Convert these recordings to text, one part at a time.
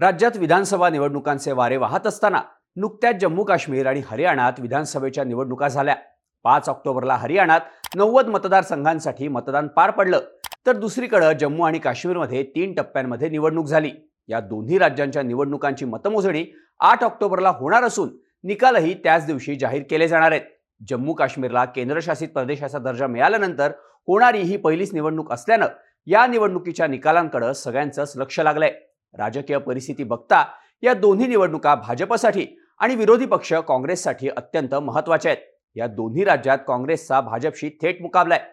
राज्यात विधानसभा निवडणुकांचे वारे वाहत असताना नुकत्याच जम्मू काश्मीर आणि हरियाणात विधानसभेच्या निवडणुका झाल्या. पाच ऑक्टोबरला हरियाणात नव्वद मतदारसंघांसाठी मतदान पार पडलं. तर दुसरीकडे जम्मू आणि काश्मीरमध्ये तीन टप्प्यांमध्ये निवडणूक झाली. या दोन्ही राज्यांच्या निवडणुकांची मतमोजणी आठ ऑक्टोबरला होणार असून निकालही त्याच दिवशी जाहीर केले जाणार आहेत. जम्मू काश्मीरला केंद्रशासित प्रदेशाचा दर्जा मिळाल्यानंतर होणारी ही पहिलीच निवडणूक असल्यानं या निवडणुकीच्या निकालांकडे सगळ्यांचंच लक्ष लागलंय. राजकीय परिस्थिती बघता या दोन्ही निवडणुका भाजपसाठी आणि विरोधी पक्ष काँग्रेससाठी अत्यंत महत्त्वाच्या आहेत. या दोन्ही राज्यात काँग्रेसचा भाजपशी थेट मुकाबला आहे.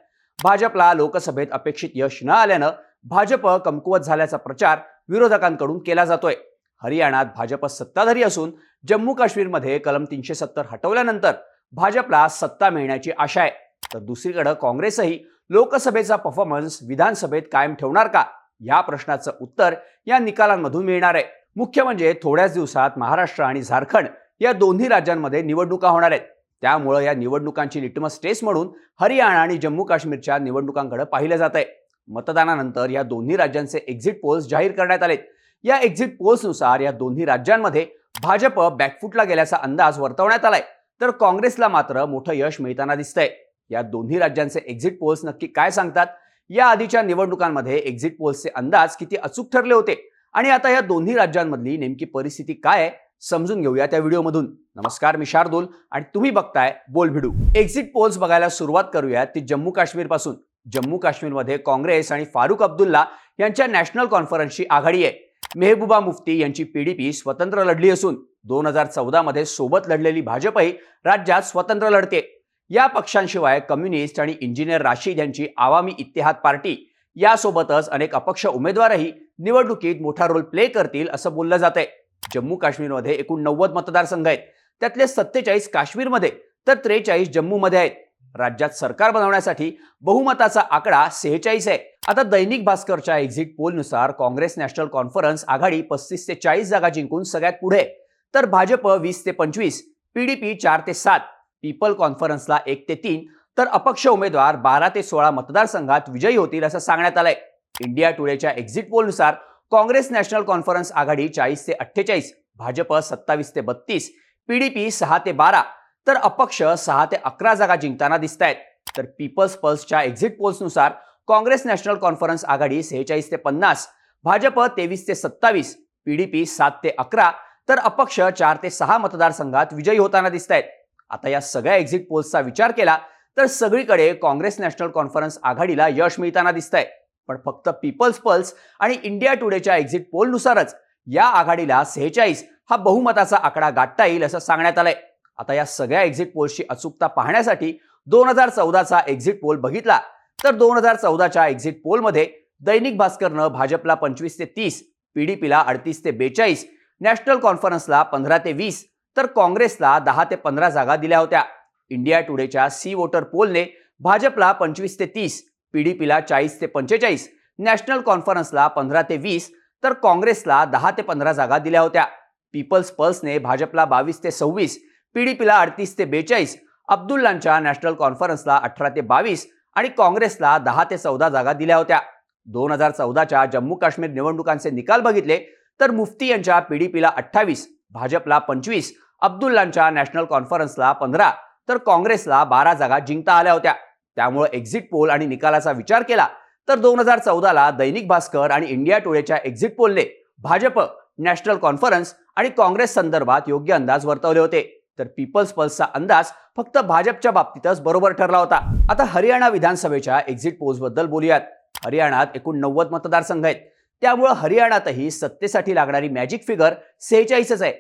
भाजपला लोकसभेत अपेक्षित यश न आल्यानं भाजप कमकुवत झाल्याचा प्रचार विरोधकांकडून केला जातोय. हरियाणात भाजप सत्ताधारी असून जम्मू काश्मीरमध्ये कलम तीनशे सत्तर हटवल्यानंतर भाजपला सत्ता मिळण्याची आशा आहे. तर दुसरीकडे काँग्रेसही लोकसभेचा परफॉर्मन्स विधानसभेत कायम ठेवणार का? या प्रश्नाचं उत्तर या निकालांमधून मिळणार आहे. मुख्य म्हणजे थोड्याच दिवसात महाराष्ट्र आणि झारखंड या दोन्ही राज्यांमध्ये निवडणुका होणार आहेत. त्यामुळं या निवडणुकांची लिटमस टेस्ट म्हणून हरियाणा आणि जम्मू काश्मीरच्या निवडणुकांकडे पाहिलं जात आहे मतदानानंतर या दोन्ही राज्यांचे एक्झिट पोल्स जाहीर करण्यात आलेत. या एक्झिट पोल्सनुसार या दोन्ही राज्यांमध्ये भाजप बॅकफुटला गेल्याचा अंदाज वर्तवण्यात आलाय. तर काँग्रेसला मात्र मोठं यश मिळताना दिसतंय. या दोन्ही राज्यांचे एक्झिट पोल्स नक्की काय सांगतात? या आधीच्या निवडणुकांमध्ये एक्झिट पोल्सचे अंदाज किती अचूक ठरले होते? आणि आता या दोन्ही राज्यांमधली नेमकी परिस्थिती काय आहे समजून घेऊया त्या व्हिडिओमधून. नमस्कार मी शार्दूल आणि तुम्ही बघताय बोल भिडू एक्झिट पोल्स बघायला सुरुवात करूया ती जम्मू काश्मीरपासून. जम्मू काश्मीरमध्ये काँग्रेस आणि फारुख अब्दुल्ला यांच्या नॅशनल कॉन्फरन्सची आघाडी आहे. मेहबूबा मुफ्ती यांची पीडीपी स्वतंत्र लढली असून दोन हजार चौदामध्ये सोबत लढलेली भाजपही राज्यात स्वतंत्र लढते. या पक्षांशिवाय कम्युनिस्ट आणि इंजिनियर राशीद यांची आवामी इत्तेहाद पार्टी यासोबतच अनेक अपक्ष उमेदवारही निवडणुकीत मोठा रोल प्ले करतील असं बोललं जात आहे जम्मू काश्मीरमध्ये एकूण नव्वद मतदारसंघ आहेत. त्यातले सत्तेचाळीस काश्मीरमध्ये तर त्रेचाळीस जम्मूमध्ये आहेत. राज्यात सरकार बनवण्यासाठी बहुमताचा आकडा सेहेचाळीस आहे. आता दैनिक भास्करच्या एक्झिट पोलनुसार काँग्रेस नॅशनल कॉन्फरन्स आघाडी पस्तीस ते चाळीस जागा जिंकून सगळ्यात पुढे. तर भाजप वीस ते पंचवीस पीडीपी चार ते सात पीपल कॉन्फरन्सला एक ते तीन तर अपक्ष उमेदवार बारा ते सोळा मतदारसंघात विजयी होतील असं सांगण्यात आलंय. इंडिया टुडेच्या एक्झिट पोलनुसार काँग्रेस नॅशनल कॉन्फरन्स आघाडी चाळीस ते अठ्ठेचाळीस भाजप सत्तावीस ते बत्तीस पीडीपी सहा ते बारा तर अपक्ष सहा ते अकरा जागा जिंकताना दिसत आहेत तर पीपल्स पल्सच्या एक्झिट पोल्सनुसार काँग्रेस नॅशनल कॉन्फरन्स आघाडी सेहेचाळीस ते पन्नास भाजप तेवीस ते सत्तावीस पीडीपी सात ते अकरा तर अपक्ष चार ते सहा मतदारसंघात विजयी होताना दिसत आहेत आता या सगळ्या एक्झिट पोल्सचा विचार केला तर सगळीकडे काँग्रेस नॅशनल कॉन्फरन्स आघाडीला यश मिळताना दिसतंय. पण फक्त पीपल्स पल्स आणि इंडिया टुडेच्या एक्झिट पोलनुसारच या आघाडीला सेहेचाळीस हा बहुमताचा आकडा गाठता येईल असं सांगण्यात आलंय. आता या सगळ्या एक्झिट पोल्सची अचूकता पाहण्यासाठी दोन हजार चौदाचा एक्झिट पोल बघितला तर दोन हजार चौदाच्या एक्झिट पोलमध्ये दैनिक भास्करनं भाजपला पंचवीस ते तीस पीडीपीला अडतीस ते बेचाळीस नॅशनल कॉन्फरन्सला पंधरा ते वीस तर काँग्रेसला दहा ते पंधरा जागा दिल्या होत्या. इंडिया टुडेच्या सी वोटर पोलने भाजपला पंचवीस ते तीस पीडीपीला चाळीस ते पंचेचाळीस नॅशनल कॉन्फरन्सला पंधरा ते वीस तर काँग्रेसला दहा ते पंधरा जागा दिल्या होत्या. पीपल्स पल्सने भाजपला बावीस ते सव्वीस पीडीपीला अडतीस ते बेचाळीस अब्दुल्लांच्या नॅशनल कॉन्फरन्सला अठरा ते बावीस आणि काँग्रेसला दहा ते चौदा जागा दिल्या होत्या. दोन हजार चौदाच्या जम्मू काश्मीर निवडणुकांचे निकाल बघितले तर मुफ्ती यांच्या पीडीपीला अठ्ठावीस भाजपला पंचवीस अब्दुल्लांच्या नॅशनल कॉन्फरन्सला पंधरा तर काँग्रेसला बारा जागा जिंकता आल्या होत्या. त्यामुळे एक्झिट पोल आणि निकालाचा विचार केला तर दोन हजार चौदाला दैनिक भास्कर आणि इंडिया टुडेच्या एक्झिट पोलने भाजप नॅशनल कॉन्फरन्स आणि काँग्रेस संदर्भात योग्य अंदाज वर्तवले होते. तर पीपल्स पल्सचा अंदाज फक्त भाजपच्या बाबतीतच बरोबर ठरला होता. आता हरियाणा विधानसभेच्या एक्झिट पोल्सबद्दल बोलूयात. हरियाणात एकूण नव्वद मतदारसंघ आहेत. त्यामुळे हरियाणातही सत्तेसाठी लागणारी मॅजिक फिगर सेहेचाळीसच आहे.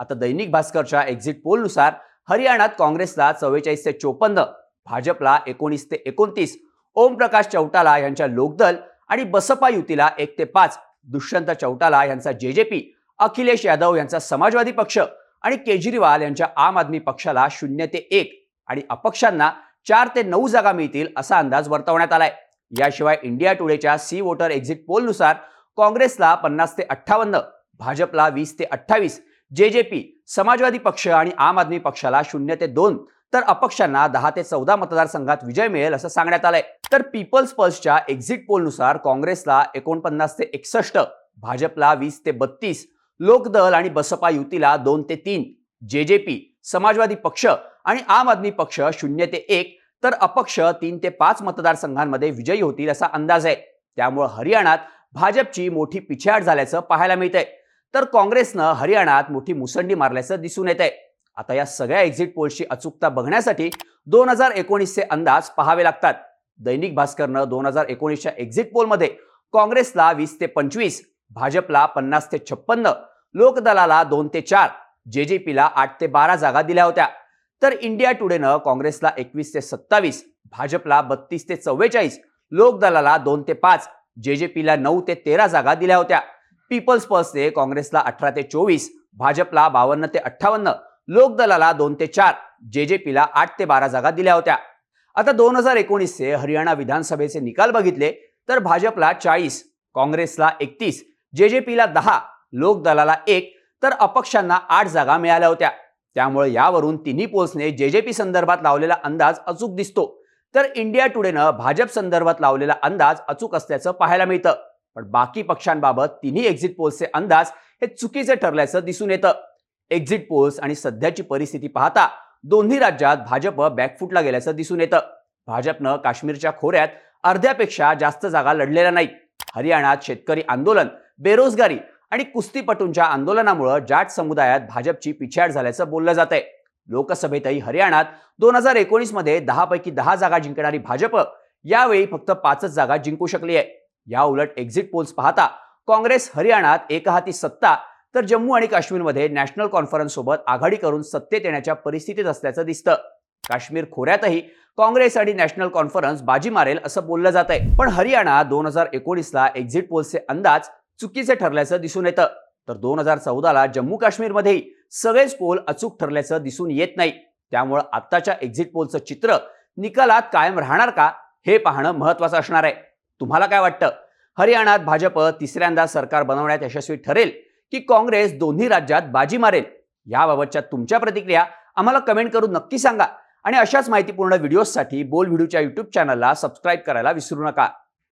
आता दैनिक भास्करच्या एक्झिट पोलनुसार हरियाणात काँग्रेसला चव्वेचाळीस ते चोपन्न भाजपला एकोणीस ते एकोणतीस ओमप्रकाश चौटाला यांच्या लोकदल आणि बसपा युतीला एक ते पाच दुष्यंत चौटाला यांचा जे जे पी अखिलेश यादव यांचा समाजवादी पक्ष आणि केजरीवाल यांच्या आम आदमी पक्षाला शून्य ते एक आणि अपक्षांना चार ते नऊ जागा मिळतील असा अंदाज वर्तवण्यात आलाय. याशिवाय इंडिया टुडेच्या सी वोटर एक्झिट पोलनुसार काँग्रेसला पन्नास ते अठ्ठावन्न भाजपला वीस ते अठ्ठावीस जे जे पी समाजवादी पक्ष आणि आम आदमी पक्षाला शून्य ते दोन तर अपक्षांना दहा ते चौदा मतदारसंघात विजय मिळेल असं सांगण्यात आलंय. तर पीपल्स पल्सच्या एक्झिट पोलनुसार काँग्रेसला एकोणपन्नास ते एकसष्ट भाजपला वीस ते बत्तीस लोकदल आणि बसपा युतीला दोन ते तीन जे जे पी समाजवादी पक्ष आणि आम आदमी पक्ष शून्य ते एक तर अपक्ष तीन ते पाच मतदारसंघांमध्ये विजयी होतील असा अंदाज आहे. त्यामुळे हरियाणात भाजपची मोठी पिछेहाट झाल्याचं पाहायला मिळतंय. तर काँग्रेसनं हरियाणात मोठी मुसंडी मारल्याचं दिसून येत आहे आता या सगळ्या एक्झिट पोलची अचूकता बघण्यासाठी दोन हजार एकोणीसचे अंदाज पहावे लागतात. दैनिक भास्करनं दोन हजार एकोणीसच्या एक्झिट पोलमध्ये काँग्रेसला वीस ते पंचवीस भाजपला पन्नास ते छप्पन्न लोकदलाला दोन ते चार जे जे पीला आठ ते बारा जागा दिल्या होत्या. तर इंडिया टुडेनं काँग्रेसला एकवीस ते सत्तावीस भाजपला बत्तीस ते चव्वेचाळीस लोकदलाला दोन ते पाच जे जे पीला नऊ ते तेरा जागा दिल्या होत्या. पीपल्स पल्सने काँग्रेसला अठरा ते चोवीस भाजपला बावन्न ते अठ्ठावन्न लोकदलाला दोन ते चार जे जे पीला आठ ते बारा जागा दिल्या होत्या. आता दोन हजार एकोणीसचे हरियाणा विधानसभेचे निकाल बघितले तर भाजपला चाळीस काँग्रेसला एकतीस जे जे पीला दहा लोकदलाला एक तर अपक्षांना आठ जागा मिळाल्या होत्या. त्यामुळे यावरून तिन्ही पोल्सने जे जे पी संदर्भात लावलेला अंदाज अचूक दिसतो. तर इंडिया टुडेनं भाजप संदर्भात लावलेला अंदाज अचूक असल्याचं पाहायला मिळतं. पण बाकी पक्षांबाबत तिन्ही एक्झिट पोल्सचे अंदाज हे चुकीचे ठरल्याचं दिसून येतं. एक्झिट पोल्स आणि सध्याची परिस्थिती पाहता दोन्ही राज्यात भाजप बॅकफुटला गेल्याचं दिसून येतं. भाजपनं काश्मीरच्या खोऱ्यात अर्ध्यापेक्षा जास्त जागा लढलेल्या नाहीत. हरियाणात शेतकरी आंदोलन बेरोजगारी आणि कुस्तीपटूंच्या आंदोलनामुळं जाट समुदायात भाजपची पिछाड झाल्याचं बोललं जात आहे लोकसभेतही हरियाणात दोन हजार एकोणीसमध्ये दहापैकी दहा जागा जिंकणारी भाजप यावेळी फक्त पाचच जागा जिंकू शकली आहे या उलट एक्झिट पोल्स पाहता काँग्रेस हरियाणात एकहाती सत्ता तर जम्मू आणि काश्मीरमध्ये नॅशनल कॉन्फरन्स सोबत आघाडी करून सत्तेत येण्याच्या परिस्थितीत असल्याचं दिसतं. काश्मीर खोऱ्यातही काँग्रेस आणि नॅशनल कॉन्फरन्स बाजी मारेल असं बोललं जात आहे पण हरियाणा दोन हजार एकोणीसला एक्झिट पोल्सचे अंदाज चुकीचे ठरल्याचं दिसून येतं. तर दोन हजार चौदाला जम्मू काश्मीरमध्येही सगळेच पोल अचूक ठरल्याचं दिसून येत नाही. त्यामुळं आत्ताच्या एक्झिट पोलचं चित्र निकालात कायम राहणार का हे पाहणं महत्वाचं असणार आहे. तुम्हाला काय वाटतं? हरियाणात भाजप तिसऱ्यांदा सरकार बनवण्यात यशस्वी ठरेल की काँग्रेस दोन्ही राज्यात बाजी मारेल? याबाबतच्या तुमच्या प्रतिक्रिया आम्हाला कमेंट करून नक्की सांगा. आणि अशाच माहितीपूर्ण व्हिडिओजसाठी बोल व्हिडिओच्या यूट्यूब चॅनलला सबस्क्राईब करायला विसरू नका.